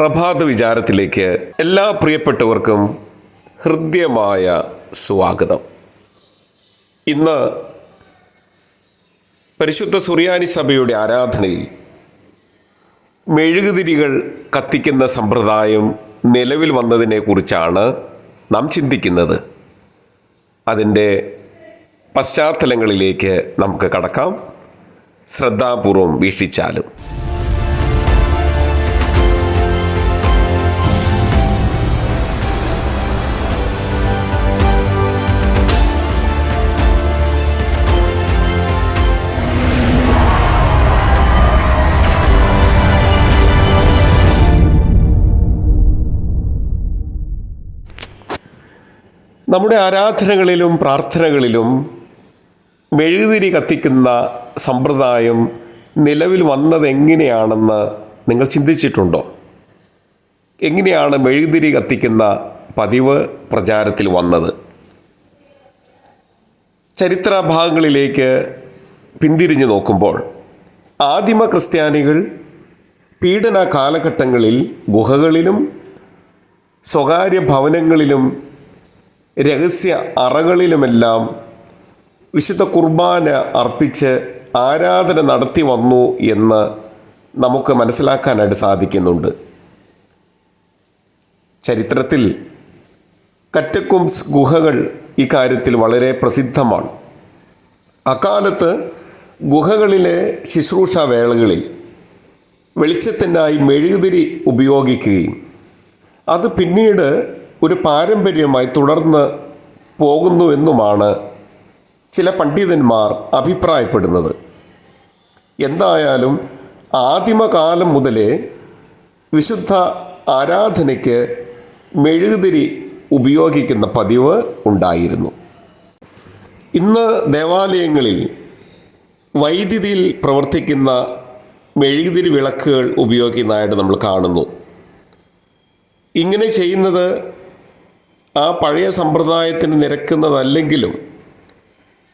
പ്രഭാത വിചാരത്തിലേക്ക് എല്ലാ പ്രിയപ്പെട്ടവർക്കും ഹൃദ്യമായ സ്വാഗതം. ഇന്ന് പരിശുദ്ധ സുറിയാനി സഭയുടെ ആരാധനയിൽ മെഴുകുതിരികൾ കത്തിക്കുന്ന സമ്പ്രദായം നിലവിൽ വന്നതിനെക്കുറിച്ചാണ് നാം ചിന്തിക്കുന്നത്. അതിന്റെ പശ്ചാത്തലങ്ങളിലേക്ക് നമുക്ക് കടക്കാം. ശ്രദ്ധാപൂർവം വീക്ഷിച്ചാലും. നമ്മുടെ ആരാധനകളിലും പ്രാർത്ഥനകളിലും മെഴുകുതിരി കത്തിക്കുന്ന സമ്പ്രദായം നിലവിൽ വന്നത് എങ്ങനെയാണെന്ന് നിങ്ങൾ ചിന്തിച്ചിട്ടുണ്ടോ? എങ്ങനെയാണ് മെഴുകുതിരി കത്തിക്കുന്ന പതിവ് പ്രചാരത്തിൽ വന്നത്? ചരിത്ര ഭാഗങ്ങളിലേക്ക് പിന്തിരിഞ്ഞു നോക്കുമ്പോൾ ആദിമ ക്രിസ്ത്യാനികൾ പീഡന കാലഘട്ടങ്ങളിൽ ഗുഹകളിലും സ്വകാര്യ ഭവനങ്ങളിലും രഹസ്യ അറകളിലുമെല്ലാം വിശുദ്ധ കുർബാന അർപ്പിച്ച് ആരാധന നടത്തി വന്നു എന്ന് നമുക്ക് മനസ്സിലാക്കാനായിട്ട് സാധിക്കുന്നുണ്ട്. ചരിത്രത്തിൽ കറ്റക്കുംസ് ഗുഹകൾ ഇക്കാര്യത്തിൽ വളരെ പ്രസിദ്ധമാണ്. അക്കാലത്ത് ഗുഹകളിലെ ശുശ്രൂഷ വേളകളിൽ വെളിച്ചത്തിനായി മെഴുകുതിരി ഉപയോഗിക്കുകയും അത് പിന്നീട് ഒരു പാരമ്പര്യമായി തുടർന്ന് പോകുന്നുവെന്നുമാണ് ചില പണ്ഡിതന്മാർ അഭിപ്രായപ്പെടുന്നത്. എന്തായാലും ആദിമകാലം മുതലേ വിശുദ്ധ ആരാധനയ്ക്ക് മെഴുകുതിരി ഉപയോഗിക്കുന്ന പതിവ് ഉണ്ടായിരുന്നു. ഇന്ന് ദേവാലയങ്ങളിൽ വൈദ്യുതിയിൽ പ്രവർത്തിക്കുന്ന മെഴുകുതിരി വിളക്കുകൾ ഉപയോഗിക്കുന്നതായിട്ട് നമ്മൾ കാണുന്നു. ഇങ്ങനെ ചെയ്യുന്നത് ആ പഴയ സമ്പ്രദായത്തിന് നിരക്കുന്നതല്ലെങ്കിലും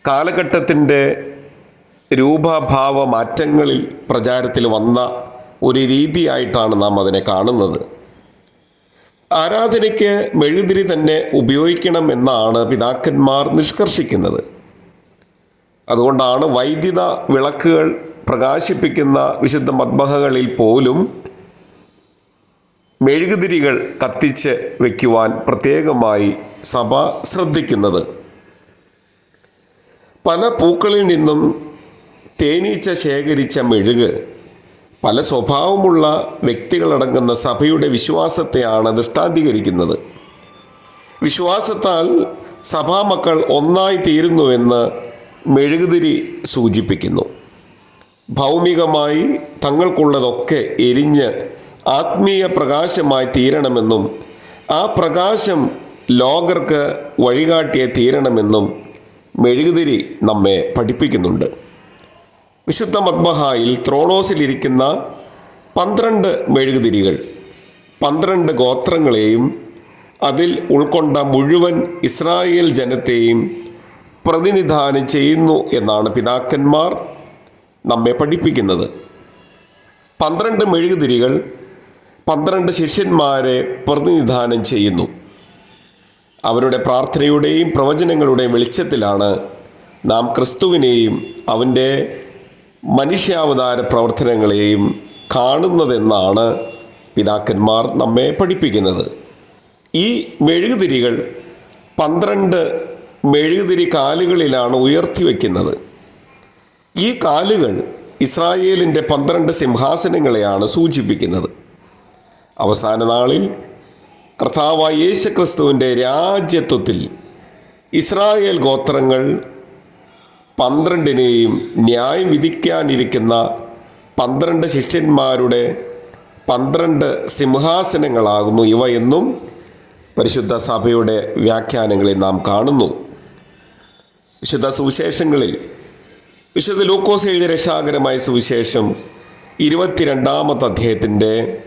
കാലഘട്ടത്തിന്റെ രൂപഭാവ മാറ്റങ്ങളിൽ പ്രചാരത്തിൽ വന്ന ഒരു രീതിയായിട്ടാണ് നാം അതിനെ കാണുന്നത്. ആരാധനയ്ക്ക് മെഴുതിരി തന്നെ ഉപയോഗിക്കണം എന്നാണ് പിതാക്കന്മാർ നിഷ്കർഷിക്കുന്നത്. അതുകൊണ്ടാണ് വൈദ്യുത വിളക്കുകൾ പ്രകാശിപ്പിക്കുന്ന വിശുദ്ധ മദ്ബഹകളിൽ പോലും മെഴുകുതിരികൾ കത്തിച്ച് വയ്ക്കുവാൻ പ്രത്യേകമായി സഭ ശ്രദ്ധിക്കുന്നത്. പല പൂക്കളിൽ നിന്നും തേനീച്ച ശേഖരിച്ച മെഴുക് പല സ്വഭാവമുള്ള വ്യക്തികളടങ്ങുന്ന സഭയുടെ വിശ്വാസത്തെയാണ് ദൃഷ്ടാന്തീകരിക്കുന്നത്. വിശ്വാസത്താൽ സഭാമക്കൾ ഒന്നായി തീരുന്നുവെന്ന് മെഴുകുതിരി സൂചിപ്പിക്കുന്നു. ഭൗമികമായി തങ്ങൾക്കുള്ളതൊക്കെ എരിഞ്ഞ് ആത്മീയ പ്രകാശമായി തീരണമെന്നും ആ പ്രകാശം ലോകർക്ക് വഴികാട്ടിയെ തീരണമെന്നും മെഴുകുതിരി നമ്മെ പഠിപ്പിക്കുന്നുണ്ട്. വിശുദ്ധ മദ്ബഹായിൽ ത്രോണോസിലിരിക്കുന്ന പന്ത്രണ്ട് മെഴുകുതിരികൾ പന്ത്രണ്ട് ഗോത്രങ്ങളെയും അതിൽ ഉൾക്കൊണ്ട മുഴുവൻ ഇസ്രായേൽ ജനത്തെയും പ്രതിനിധാനം ചെയ്യുന്നു എന്നാണ് പിതാക്കന്മാർ നമ്മെ പഠിപ്പിക്കുന്നത്. പന്ത്രണ്ട് മെഴുകുതിരികൾ പന്ത്രണ്ട് ശിഷ്യന്മാരെ പ്രതിനിധാനം ചെയ്യുന്നു. അവരുടെ പ്രാർത്ഥനയുടെയും പ്രവചനങ്ങളുടെയും വെളിച്ചത്തിലാണ് നാം ക്രിസ്തുവിനെയും അവന്റെ മനുഷ്യാവതാര പ്രവർത്തനങ്ങളെയും കാണുന്നതെന്നാണ് പിതാക്കന്മാർ നമ്മെ പഠിപ്പിക്കുന്നത്. ഈ മെഴുകുതിരികൾ പന്ത്രണ്ട് മെഴുകുതിരി കാലുകളിലാണ് ഉയർത്തി വയ്ക്കുന്നത് ഈ കാലുകൾ ഇസ്രായേലിന്റെ പന്ത്രണ്ട് സിംഹാസനങ്ങളെയാണ് സൂചിപ്പിക്കുന്നത്. അവസാന നാളിൽ കർത്താവായ യേശുക്രിസ്തുവിന്റെ രാജ്യത്വത്തിൽ ഇസ്രായേൽ ഗോത്രങ്ങൾ പന്ത്രണ്ടിനെയും ന്യായം വിധിക്കാനിരിക്കുന്ന പന്ത്രണ്ട് ശിഷ്യന്മാരുടെ പന്ത്രണ്ട് സിംഹാസനങ്ങളാകുന്നു ഇവ എന്നും പരിശുദ്ധ സഭയുടെ വ്യാഖ്യാനങ്ങളിൽ നാം കാണുന്നു. വിശുദ്ധ സുവിശേഷങ്ങളിൽ വിശുദ്ധ ലൂക്കോസ് എഴുതിയ രക്ഷാകരമായ സുവിശേഷം ഇരുപത്തിരണ്ടാമത്തെ അധ്യായത്തിന്റെ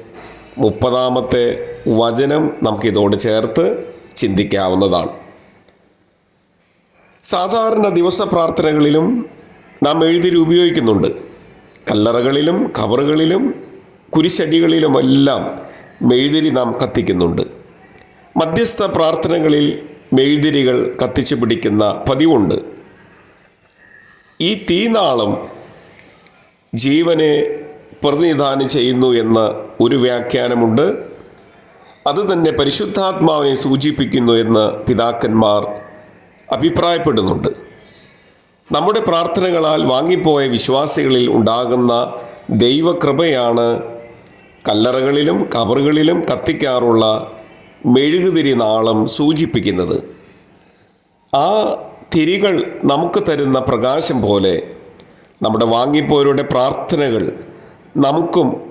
മുപ്പതാമത്തെ വചനം നമുക്കിതോട് ചേർത്ത് ചിന്തിക്കാവുന്നതാണ്. സാധാരണ ദിവസ പ്രാർത്ഥനകളിലും നാം എഴുതി ഉപയോഗിക്കുന്നുണ്ട്. കല്ലറകളിലും കവറുകളിലും കുരിശടികളിലുമെല്ലാം മെഴുതിരി നാം കത്തിക്കുന്നുണ്ട്. മധ്യസ്ഥ പ്രാർത്ഥനകളിൽ മെഴുതിരികൾ കത്തിച്ചു പിടിക്കുന്ന പതിവുണ്ട്. ഈ തീനാളം ജീവനെ പ്രതിനിധാനം ചെയ്യുന്നു എന്ന് ഒരു വ്യാഖ്യാനമുണ്ട്. അത് തന്നെ പരിശുദ്ധാത്മാവിനെ സൂചിപ്പിക്കുന്നു എന്ന് പിതാക്കന്മാർ അഭിപ്രായപ്പെടുന്നുണ്ട്. നമ്മുടെ പ്രാർത്ഥനകളാൽ വാങ്ങിപ്പോയ വിശ്വാസികളിൽ ഉണ്ടാകുന്ന ദൈവകൃപയാണ് കല്ലറകളിലും കബറുകളിലും കത്തിക്കാറുള്ള മെഴുകുതിരി നാളം സൂചിപ്പിക്കുന്നത്. ആ തിരികൾ നമുക്ക് തരുന്ന പ്രകാശം പോലെ നമ്മുടെ വാങ്ങിപ്പോയവരുടെ പ്രാർത്ഥനകൾ നമുക്കും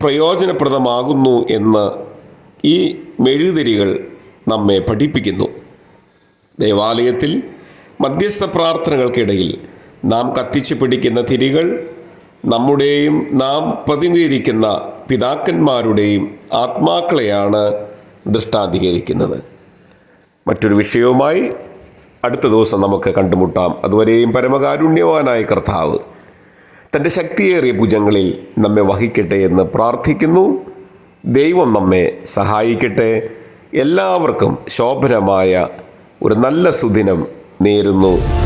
പ്രയോജനപ്രദമാകുന്നു എന്ന് ഈ മെഴുതിരികൾ നമ്മെ പഠിപ്പിക്കുന്നു. ദേവാലയത്തിൽ മധ്യസ്ഥ പ്രാർത്ഥനകൾക്കിടയിൽ നാം കത്തിച്ചു പിടിക്കുന്ന തിരികൾ നമ്മുടെയും നാം പ്രതിനിധീകരിക്കുന്ന പിതാക്കന്മാരുടെയും ആത്മാക്കളെയാണ് ദൃഷ്ടാധികരിക്കുന്നത് മറ്റൊരു വിഷയവുമായി അടുത്ത ദിവസം നമുക്ക് കണ്ടുമുട്ടാം. അതുവരെയും പരമകാരുണ്യവാനായ കർത്താവ് തന്റെ ശക്തിയേറിയ ഭുജങ്ങളിൽ നമ്മെ വഹിക്കട്ടെ എന്ന് പ്രാർത്ഥിക്കുന്നു. ദൈവം നമ്മെ സഹായിക്കട്ടെ. എല്ലാവർക്കും ശോഭനമായ ഒരു നല്ല സുദിനം നേരുന്നു.